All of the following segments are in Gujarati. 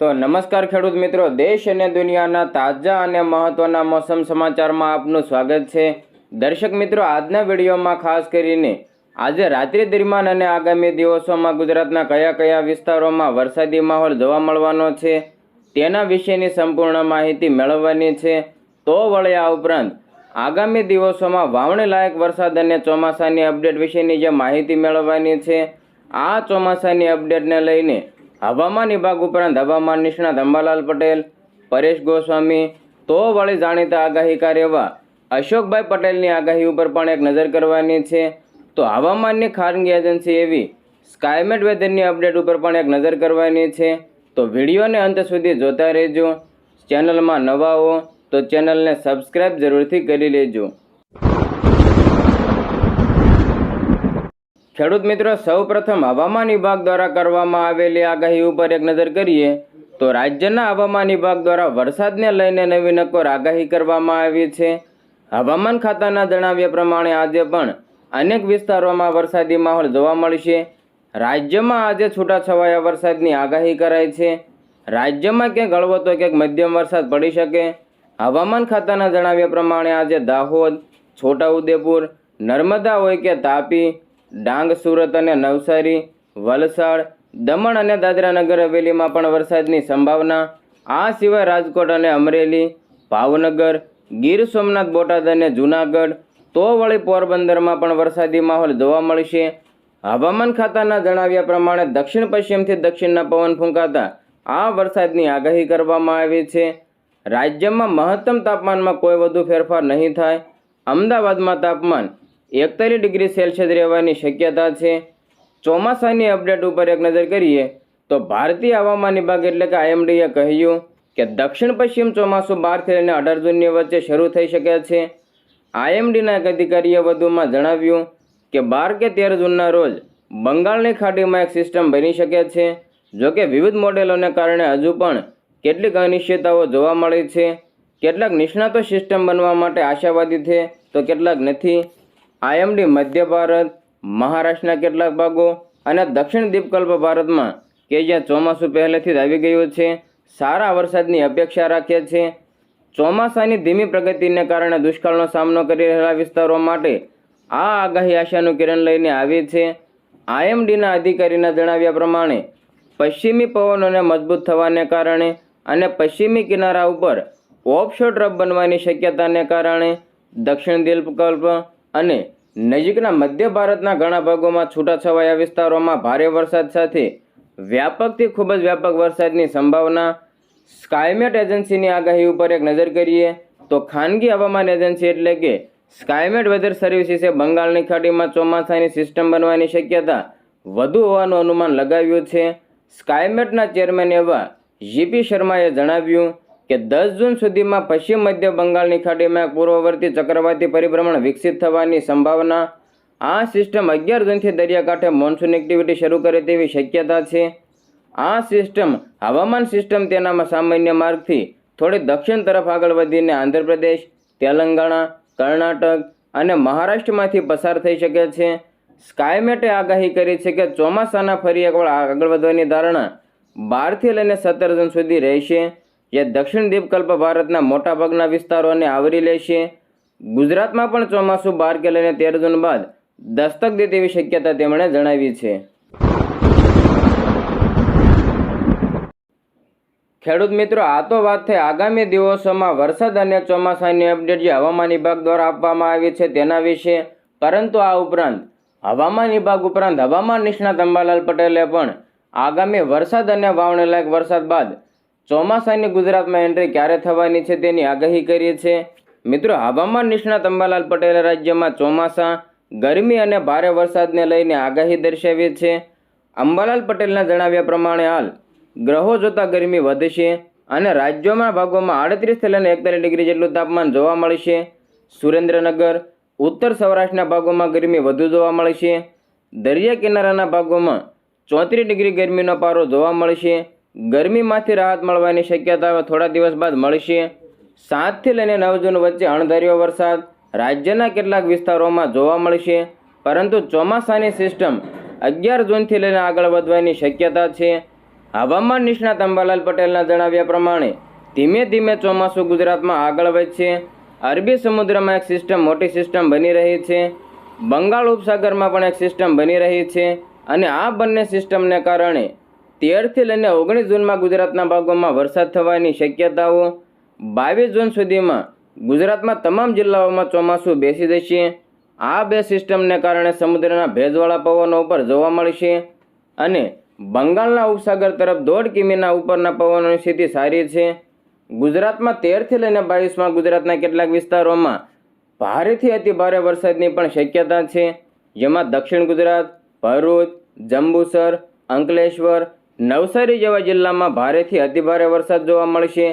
તો નમસ્કાર ખેડૂત મિત્રો, દેશ અને દુનિયાના તાજા અને મહત્ત્વના મોસમ સમાચારમાં આપનું સ્વાગત છે. દર્શક મિત્રો, આજના વિડીયોમાં ખાસ કરીને આજે રાત્રિ દરમિયાન અને આગામી દિવસોમાં ગુજરાતના કયા કયા વિસ્તારોમાં વરસાદી માહોલ જોવા મળવાનો છે, તેના વિશેની સંપૂર્ણ માહિતી મેળવવાની છે. તો વળે આ ઉપરાંત આગામી દિવસોમાં વાવણી લાયક વરસાદ અને ચોમાસાની અપડેટ વિશેની જે માહિતી મેળવવાની છે, આ ચોમાસાની અપડેટને લઈને હવામાન વિભાગ ઉપરાંત હવામાન નિષ્ણાત અંબાલાલ પટેલ, પરેશ ગોસ્વામી, તો વળી જાણીતા આગાહીકાર એવા અશોકભાઈ પટેલની આગાહી ઉપર પણ એક નજર કરવાની છે. તો હવામાનની ખાનગી એજન્સી એવી સ્કાયમેટ વેધરની અપડેટ ઉપર પણ એક નજર કરવાની છે. તો વિડીયોને અંત સુધી જોતા રહેજો. ચેનલમાં નવા હો તો ચેનલને સબસ્ક્રાઈબ જરૂરથી કરી લેજો. ખેડૂત મિત્રો, સૌપ્રથમ હવામાન વિભાગ દ્વારા કરવામાં આવેલી આગાહી ઉપર એક નજર કરીએ તો રાજ્યના હવામાન વિભાગ દ્વારા વરસાદને લઈને નવી નક્કોર આગાહી કરવામાં આવી છે. હવામાન ખાતાના જણાવ્યા પ્રમાણે આજે પણ અનેક વિસ્તારોમાં વરસાદી માહોલ જોવા મળશે. રાજ્યમાં આજે છૂટાછવાયા વરસાદની આગાહી કરાઈ છે. રાજ્યમાં ક્યાંક હળવો ક્યાંક મધ્યમ વરસાદ પડી શકે. હવામાન ખાતાના જણાવ્યા પ્રમાણે આજે દાહોદ, છોટાઉદેપુર, નર્મદા હોય કે તાપી ડાંગ, સુરત અને નવસારી, વલસાડ, દમણ અને દાદરા નગર હવેલીમાં પણ વરસાદની સંભાવના. આ સિવાય રાજકોટ અને અમરેલી, ભાવનગર, ગીર સોમનાથ, બોટાદ અને જૂનાગઢ તો વળી પોરબંદરમાં પણ વરસાદી માહોલ જોવા મળશે. હવામાન ખાતાના જણાવ્યા પ્રમાણે દક્ષિણ પશ્ચિમથી દક્ષિણના પવન ફૂંકાતા આ વરસાદની આગાહી કરવામાં આવી છે. રાજ્યમાં મહત્તમ તાપમાનમાં કોઈ વધુ ફેરફાર નહીં થાય. અમદાવાદમાં તાપમાન એકતાલીસ ડિગ્રી સેલ્સિયસ રહેવાની શક્યતા છે. ચોમાસાની અપડેટ ઉપર એક નજર કરીએ તો ભારતીય હવામાન વિભાગ એટલે કે આઈએમડીએ કહ્યું કે દક્ષિણ પશ્ચિમ ચોમાસું બારથી લઈને અઢાર જૂનની વચ્ચે શરૂ થઈ શકે છે. આઈએમડીના એક અધિકારીએ વધુમાં જણાવ્યું કે બાર કે તેર જૂનના રોજ બંગાળની ખાડીમાં એક સિસ્ટમ બની શકે છે, જોકે વિવિધ મોડેલોને કારણે હજુ પણ કેટલીક અનિશ્ચિતતાઓ જોવા મળી છે. કેટલાક નિષ્ણાતો સિસ્ટમ બનવા માટે આશાવાદી છે, તો કેટલાક નથી. આઈએમડી મધ્ય ભારત, મહારાષ્ટ્રના કેટલાક ભાગો અને દક્ષિણ દ્વીપકલ્પ ભારતમાં, કે જ્યાં ચોમાસું પહેલેથી જ આવી ગયું છે, સારા વરસાદની અપેક્ષા રાખે છે. ચોમાસાની ધીમી પ્રગતિને કારણે દુષ્કાળનો સામનો કરી રહેલા વિસ્તારો માટે આ આગાહી આશાનું કિરણ લઈને આવી છે. આઈએમડીના અધિકારીના જણાવ્યા પ્રમાણે, પશ્ચિમી પવનોને મજબૂત થવાને કારણે અને પશ્ચિમી કિનારા ઉપર ઓફશોર ટ્રફ બનવાની શક્યતાને કારણે દક્ષિણ દ્વીપકલ્પ અને નજીકના મધ્ય ભારતના ઘણા ભાગોમાં છૂટાછવાયા વિસ્તારોમાં ભારે વરસાદ સાથે વ્યાપકથી ખૂબ જ વ્યાપક વરસાદની સંભાવના. સ્કાયમેટ એજન્સીની આગાહી ઉપર એક નજર કરીએ તો ખાનગી હવામાન એજન્સી એટલે કે સ્કાયમેટ વેધર સર્વિસીસે બંગાળની ખાડીમાં ચોમાસાની સિસ્ટમ બનવાની શક્યતા વધુ હોવાનું અનુમાન લગાવ્યું છે. સ્કાયમેટના ચેરમેન એવા જીપી શર્માએ જણાવ્યું કે દસ જૂન સુધીમાં પશ્ચિમ મધ્ય બંગાળની ખાડીમાં પૂર્વવર્તી ચક્રવાતી પરિભ્રમણ વિકસિત થવાની સંભાવના. આ સિસ્ટમ અગિયાર જૂનથી દરિયાકાંઠે મોન્સૂન એક્ટિવિટી શરૂ કરે તેવી શક્યતા છે. આ સિસ્ટમ હવામાન સિસ્ટમ તેનામાં સામાન્ય માર્ગથી થોડી દક્ષિણ તરફ આગળ વધીને આંધ્રપ્રદેશ, તેલંગાણા, કર્ણાટક અને મહારાષ્ટ્રમાંથી પસાર થઈ શકે છે. સ્કાયમેટે આગાહી કરી છે કે ચોમાસાના ફરી એકવાર આગળ વધવાની ધારણા બારથી લઈને સત્તર જૂન સુધી રહેશે. જે દક્ષિણ દ્વીપકલ્પ ભારતના મોટાભાગના વિસ્તારોને આવરી લે છે. ગુજરાતમાં પણ ચોમાસું બાર કે લઈને તેર જૂન બાદ દસ્તક દે તેવી શક્યતા તેમણે જણાવી છે. ખેડૂત મિત્રો, આ તો વાત થઈ આગામી દિવસોમાં વરસાદ અને ચોમાસાની અપડેટ જે હવામાન વિભાગ દ્વારા આપવામાં આવી છે તેના વિશે. પરંતુ આ ઉપરાંત હવામાન વિભાગ ઉપરાંત હવામાન નિષ્ણાત અંબાલાલ પટેલે પણ આગામી વરસાદ અને વાવણી લાયક વરસાદ બાદ ચોમાસાની ગુજરાતમાં એન્ટ્રી ક્યારે થવાની છે તેની આગાહી કરી છે મિત્રો, હવામાન નિષ્ણાત અંબાલાલ પટેલે રાજ્યમાં ચોમાસા, ગરમી અને ભારે વરસાદને લઈને આગાહી દર્શાવી છે અંબાલાલ પટેલના જણાવ્યા પ્રમાણે હાલ ગ્રહો જોતા ગરમી વધશે અને રાજ્યોમાં ભાગોમાં આડત્રીસથી લઈને એકતાલીસ ડિગ્રી જેટલું તાપમાન જોવા મળશે સુરેન્દ્રનગર, ઉત્તર સૌરાષ્ટ્રના ભાગોમાં ગરમી વધુ જોવા મળશે દરિયા કિનારાના ભાગોમાં ચોત્રીસ ડિગ્રી ગરમીનો પારો જોવા મળશે ગરમીમાંથી રાહત મળવાની શક્યતા થોડા દિવસ બાદ મળશે સાતથી લઈને નવ જૂન વચ્ચે અણધાર્યો વરસાદ રાજ્યના કેટલાક વિસ્તારોમાં જોવા મળશે પરંતુ ચોમાસાની સિસ્ટમ અગિયાર જૂનથી લઈને આગળ વધવાની શક્યતા છે. હવામાન નિષ્ણાત અંબાલાલ પટેલના જણાવ્યા પ્રમાણે ધીમે ધીમે ચોમાસું ગુજરાતમાં આગળ વધશે. અરબી સમુદ્રમાં એક સિસ્ટમ, મોટી સિસ્ટમ બની રહી છે. બંગાળ ઉપસાગરમાં પણ એક સિસ્ટમ બની રહી છે અને આ બંને સિસ્ટમને કારણે તેરથી લઈને ઓગણીસ જૂનમાં ગુજરાતના ભાગોમાં વરસાદ થવાની શક્યતાઓ બાવીસ જૂન સુધીમાં ગુજરાતમાં તમામ જિલ્લાઓમાં ચોમાસું બેસી જશે. આ બે સિસ્ટમને કારણે સમુદ્રના ભેજવાળા પવનો ઉપર જોવા મળશે અને બંગાળના ઉપસાગર તરફ દોઢ કિમીના ઉપરના પવનોની સ્થિતિ સારી છે. ગુજરાતમાં તેરથી લઈને બાવીસમાં ગુજરાતના કેટલાક વિસ્તારોમાં ભારેથી અતિ ભારે વરસાદની પણ શક્યતા છે. જેમાં દક્ષિણ ગુજરાત, ભરૂચ, જંબુસર, અંકલેશ્વર નવસારી જેવા જિલ્લામાં ભારેથી અતિભારે વરસાદ જોવા મળશે.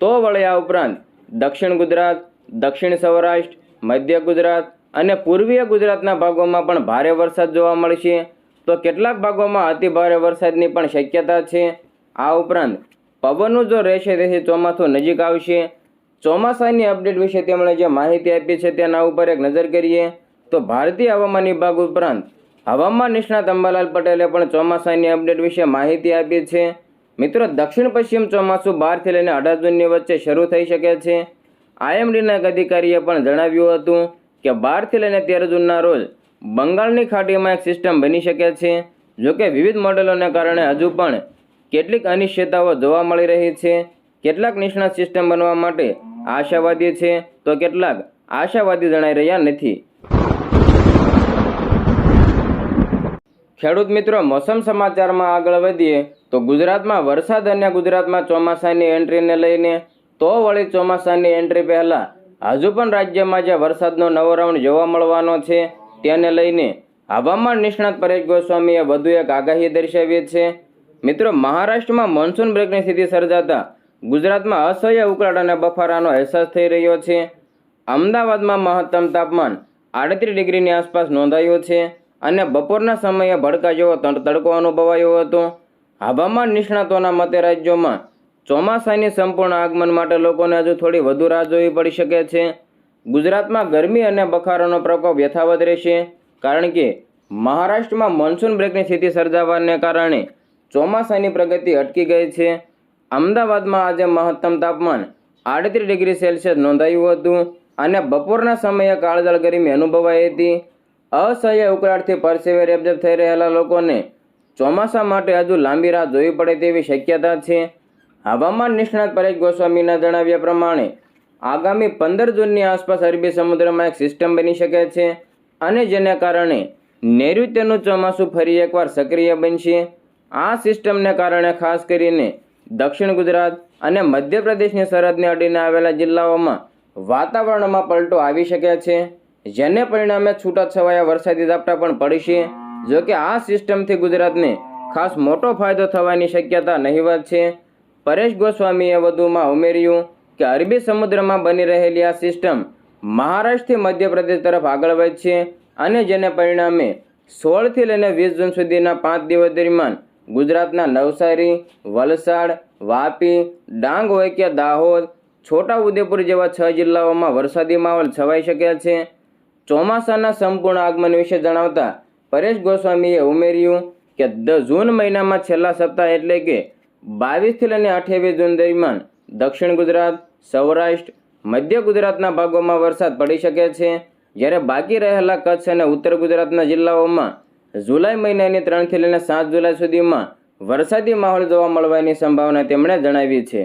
તો વળી આ ઉપરાંત દક્ષિણ ગુજરાત, દક્ષિણ સૌરાષ્ટ્ર, મધ્ય ગુજરાત અને પૂર્વીય ગુજરાતના ભાગોમાં પણ ભારે વરસાદ જોવા મળશે. તો કેટલાક ભાગોમાં અતિભારે વરસાદની પણ શક્યતા છે. આ ઉપરાંત પવનનું જો રહેશે તેથી ચોમાસું નજીક આવશે. ચોમાસાની અપડેટ વિશે તેમણે જે માહિતી આપી છે તેના ઉપર એક નજર કરીએ. તો ભારતીય હવામાન વિભાગ ઉપરાંત હવામાન નિષ્ણાત અંબાલાલ પટેલે પણ ચોમાસાની અપડેટ વિશે માહિતી આપી છે. મિત્રો, દક્ષિણ પશ્ચિમ ચોમાસું બારથી લઈને અઢાર જૂનની વચ્ચે શરૂ થઈ શકે છે. આઈએમડીના એક અધિકારીએ પણ જણાવ્યું હતું કે બારથી લઈને તેર જૂનના રોજ બંગાળની ખાડીમાં એક સિસ્ટમ બની શકે છે. જોકે વિવિધ મોડેલોને કારણે હજુ પણ કેટલીક અનિશ્ચિતતાઓ જોવા મળી રહી છે. કેટલાક નિષ્ણાત સિસ્ટમ બનવા માટે આશાવાદી છે તો કેટલાક આશાવાદી જણાઈ રહ્યા નથી. ખેડૂત મિત્રો, મોસમ સમાચારમાં આગળ વધીએ તો ગુજરાતમાં વરસાદ અને ગુજરાતમાં ચોમાસાની એન્ટ્રીને લઈને તો વળી ચોમાસાની એન્ટ્રી પહેલાં હજુ પણ રાજ્યમાં જે વરસાદનો નવો રાઉન્ડ જોવા મળવાનો છે તેને લઈને હવામાન નિષ્ણાત પરેશ ગોસ્વામીએ વધુ એક આગાહી દર્શાવી છે. મિત્રો, મહારાષ્ટ્રમાં મોન્સૂન બ્રેકની સ્થિતિ સર્જાતા ગુજરાતમાં અસહ્ય ઉકળાટ અને બફારાનો અહેસાસ થઈ રહ્યો છે. અમદાવાદમાં મહત્તમ તાપમાન આડત્રીસ ડિગ્રીની આસપાસ નોંધાયું છે. અને બપોરના સમયે ભડકા જેવો તડ- તડકો અનુભવાયો હતો. હવામાન નિષ્ણાતોના મતે રાજ્યોમાં ચોમાસાની સંપૂર્ણ આગમન માટે લોકોને હજુ થોડી વધુ રાહ જોવી પડી શકે છે. ગુજરાતમાં ગરમી અને બખારોનો પ્રકોપ યથાવત રહેશે, કારણ કે મહારાષ્ટ્રમાં મોન્સૂન બ્રેકની સ્થિતિ સર્જાવાને કારણે ચોમાસાની પ્રગતિ અટકી ગઈ છે. અમદાવાદમાં આજે મહત્તમ તાપમાન આડત્રીસ ડિગ્રી સેલ્સિયસ નોંધાયું હતું અને બપોરના સમયે કાળઝાળ ગરમી અનુભવાઈ હતી. અસહ્ય ઉકળાટથી પરસેવે રેબઝેબ થઈ રહેલા લોકોને ચોમાસા માટે હજુ લાંબી રાહ જોવી પડે તેવી શક્યતા છે. હવામાન નિષ્ણાત પરેશ ગોસ્વામીના જણાવ્યા પ્રમાણે, આગામી પંદર જૂનની આસપાસ અરબી સમુદ્રમાં એક સિસ્ટમ બની શકે છે અને જેને કારણે નૈઋત્યનું ચોમાસું ફરી એકવાર સક્રિય બનશે. આ સિસ્ટમને કારણે ખાસ કરીને દક્ષિણ ગુજરાત અને મધ્યપ્રદેશની સરહદને અડીને આવેલા જિલ્લાઓમાં વાતાવરણમાં પલટો આવી શકે છે. જેને પરિણામે છૂટાછવાયા વરસાદી ઝાપટા પણ પડશે જો કે આ સિસ્ટમથી ગુજરાતને ખાસ મોટો ફાયદો થવાની શક્યતા નહીવત છે. પરેશ ગોસ્વામીએ વધુમાં ઉમેર્યું કે અરબી સમુદ્રમાં બની રહેલી આ સિસ્ટમ મહારાષ્ટ્રથી મધ્યપ્રદેશ તરફ આગળ વધશે અને જેને પરિણામે સોળથી લઈને વીસ જૂન સુધીના પાંચ દિવસ દરમિયાન ગુજરાતના નવસારી, વલસાડ, વાપી, ડાંગ હોય કે દાહોદ છોટા ઉદેપુર જેવા છ જિલ્લાઓમાં વરસાદી માહોલ છવાઈ શકે છે. ચોમાસાના સંપૂર્ણ આગમન વિશે જણાવતા પરેશ ગોસ્વામીએ ઉમેર્યું કે દ જૂન મહિનામાં છેલ્લા સપ્તાહ એટલે કે બાવીસથી લઈને અઠ્યાવીસ જૂન દરમિયાન દક્ષિણ ગુજરાત, સૌરાષ્ટ્ર, મધ્ય ગુજરાતના ભાગોમાં વરસાદ પડી શકે છે. જ્યારે બાકી રહેલા કચ્છ અને ઉત્તર ગુજરાતના જિલ્લાઓમાં જુલાઈ મહિનાની ત્રણથી લઈને સાત જુલાઈ સુધીમાં વરસાદી માહોલ જોવા મળવાની સંભાવના તેમણે જણાવી છે.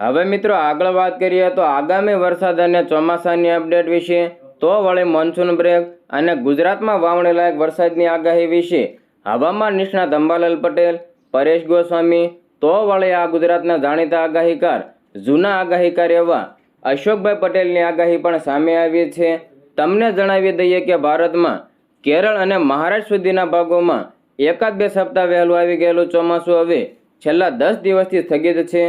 હવે મિત્રો આગળ વાત કરીએ તો આગામી વરસાદ અને ચોમાસાની અપડેટ વિશે, તો વળી મોન્સૂન બ્રેક અને ગુજરાતમાં વાવણી લાયક વરસાદની આગાહી વિશે. હવામાન નિષ્ણાત અંબાલાલ પટેલ, પરેશ ગોસ્વામી, તો વળી આ ગુજરાતના જાણીતા આગાહીકાર, જૂના આગાહીકાર એવા અશોકભાઈ પટેલની આગાહી પણ સામે આવી છે. તમને જણાવી દઈએ કે ભારતમાં કેરળ અને મહારાષ્ટ્ર સુધીના ભાગોમાં એકાદ બે સપ્તાહ વહેલું આવી ગયેલું ચોમાસું હવે છેલ્લા દસ દિવસથી સ્થગિત છે.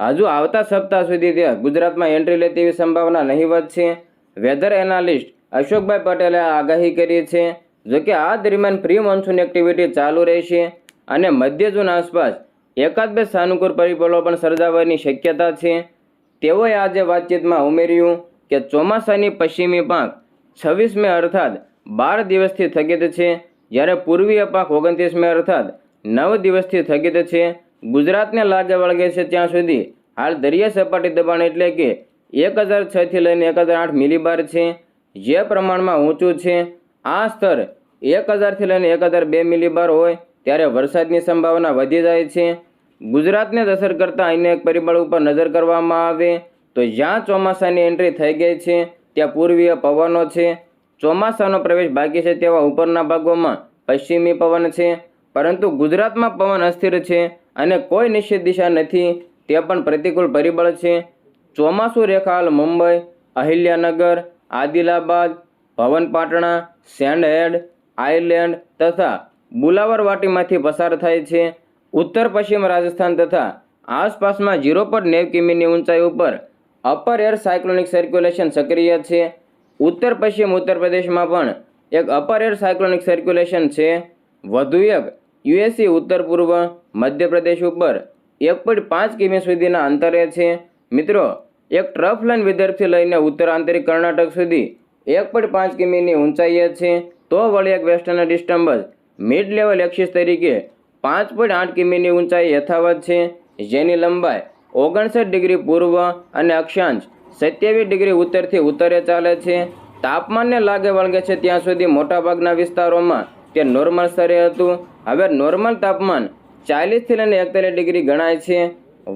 હજુ આવતા સપ્તાહ સુધી તે ગુજરાતમાં એન્ટ્રી લે તેવી સંભાવના નહીવત છે. વેધર એનાલિસ્ટ અશોકભાઈ પટેલે આગાહી કરી છે જોકે આ દરમિયાન પ્રી મોન્સૂન એક્ટિવિટી ચાલુ રહેશે અને મધ્ય જૂન આસપાસ એકાદ બે સાનુકૂળ પરિબળો પણ સર્જાવાની શક્યતા છે. તેઓએ આજે વાતચીતમાં ઉમેર્યું કે ચોમાસાની પશ્ચિમી પાંખ છવ્વીસ મે અર્થાત બાર દિવસથી સ્થગિત છે, જ્યારે પૂર્વીય પાંખ ઓગણત્રીસ મે અર્થાત નવ દિવસથી સ્થગિત છે. ગુજરાતને લાગે વળગે છે ત્યાં સુધી હાલ દરિયા સપાટી દબાણ એટલે કે એક હજાર છથી લઈને એક હજાર આઠ મિલીબાર છે. જે પ્રમાણમાં ઊંચું છે, આ સ્તર એક હજારથી લઈને એક હજાર બે મિલીબાર હોય ત્યારે વરસાદની સંભાવના વધી જાય છે. ગુજરાતને જ અસર કરતા અન્ય એક પરિબળ ઉપર નજર કરવામાં આવે તો જ્યાં ચોમાસાની એન્ટ્રી થઈ ગઈ છે, ત્યાં પૂર્વીય પવનો છે. ચોમાસાનો પ્રવેશ બાકી છે તેવા ઉપરના ભાગોમાં પશ્ચિમી પવન છે, પરંતુ ગુજરાતમાં પવન અસ્થિર છે. અને કોઈ નિશ્ચિત દિશા નથી, તે પણ પ્રતિકૂળ પરિબળ છે. ચોમાસું રેખા હાલ મુંબઈ, અહિલ્યાનગર, આદિલાબાદ, ભવનપાટણા સેન્ડહેડ આઇલેન્ડ તથા બુલાવર વાટીમાંથી પસાર થાય છે. ઉત્તર પશ્ચિમ રાજસ્થાન તથા આસપાસમાં ઝીરો પોઈન્ટ નેવ કિમીની ઊંચાઈ ઉપર અપર એર સાયક્લોનિક સર્ક્યુલેશન સક્રિય છે. ઉત્તર પશ્ચિમ ઉત્તર પ્રદેશમાં પણ એક અપર એર સાયક્લોનિક સર્ક્યુલેશન છે. વધુ એક યુએસી ઉત્તર પૂર્વ, મધ્યપ્રદેશ ઉપર એક પોઈન્ટ પાંચ કિમી સુધીના અંતરે છે. મિત્રો, એક ટ્રફ લાઇન વિદર્ભથી લઈને ઉત્તર આંતરિક કર્ણાટક સુધી એક પોઈન્ટ પાંચ કિમીની ઊંચાઈએ છે. તો વળી એક western disturbance mid level axis તરીકે પાંચ પોઈન્ટ આઠ કિમીની ઊંચાઈ યથાવત છે. જેની લંબાઈ ઓગણસઠ ડિગ્રી પૂર્વ અને અક્ષાંશ સત્યાવીસ ડિગ્રી ઉત્તરથી ઉત્તરે ચાલે છે. તાપમાનને લાગે વળગે છે ત્યાં સુધી મોટાભાગના વિસ્તારોમાં તે નોર્મલ સ્તરે હતું. હવે નોર્મલ તાપમાન ચાલીસથી લઈને એકતાલીસ ડિગ્રી ગણાય છે.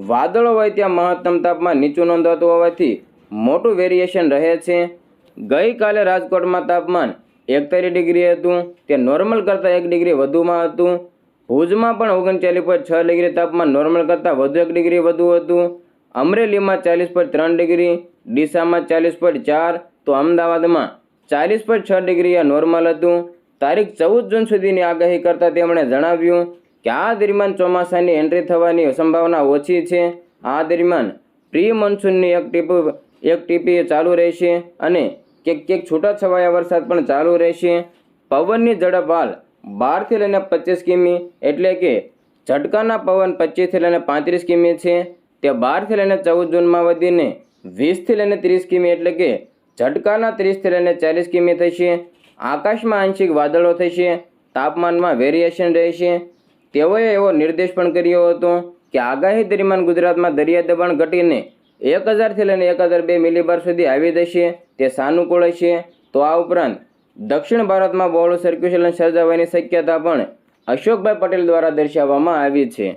વાદળો હોય ત્યાં મહત્તમ તાપમાન નીચું નોંધાતું હોવાથી મોટું વેરિએશન રહે છે. ગઈકાલે રાજકોટમાં તાપમાન એકતાલીસ ડિગ્રી હતું, તે નોર્મલ કરતાં એક ડિગ્રી વધુમાં હતું. ભુજમાં પણ ઓગણચાલીસ પોઈન્ટ છ ડિગ્રી તાપમાન નોર્મલ કરતાં વધુ એક ડિગ્રી વધુ હતું. અમરેલીમાં ચાલીસ પોઈન્ટ ત્રણ ડિગ્રી, ડીસામાં ચાલીસ પોઈન્ટ ચાર, તો અમદાવાદમાં ચાલીસ પોઈન્ટ છ ડિગ્રી આ નોર્મલ હતું. તારીખ ચૌદ જૂન સુધીની આગાહી કરતાં તેમણે જણાવ્યું કે આ દરમિયાન ચોમાસાની એન્ટ્રી થવાની સંભાવના ઓછી છે. આ દરમિયાન પ્રી મોન્સૂનની એક ટીપ, એક ટીપી ચાલુ રહેશે અને ક્યાંક ક્યાંક છૂટાછવાયા વરસાદ પણ ચાલુ રહેશે. પવનની ઝડપ હાલ બારથી લઈને પચીસ કિમી એટલે કે ઝટકાના પવન પચીસથી લઈને પાંત્રીસ કિમી છે. તે બારથી લઈને ચૌદ જૂનમાં વધીને વીસથી લઈને ત્રીસ કિમી એટલે કે ઝટકાના ત્રીસથી લઈને ચાલીસ કિમી થશે. આકાશમાં આંશિક વાદળો થશે, તાપમાનમાં વેરિએશન રહેશે. તેઓએ એવો નિર્દેશ પણ કર્યો હતો કે આગાહી દરમિયાન ગુજરાતમાં દરિયા દબાણ ઘટીને એક હજારથી લઈને એક હજાર બે મિલીબાર સુધી આવી જશે. તે સાનુકૂળ હશે. તો આ ઉપરાંત દક્ષિણ ભારતમાં બહોળું સર્ક્યુલેશન સર્જાવાની શક્યતા પણ અશોકભાઈ પટેલ દ્વારા દર્શાવવામાં આવી છે.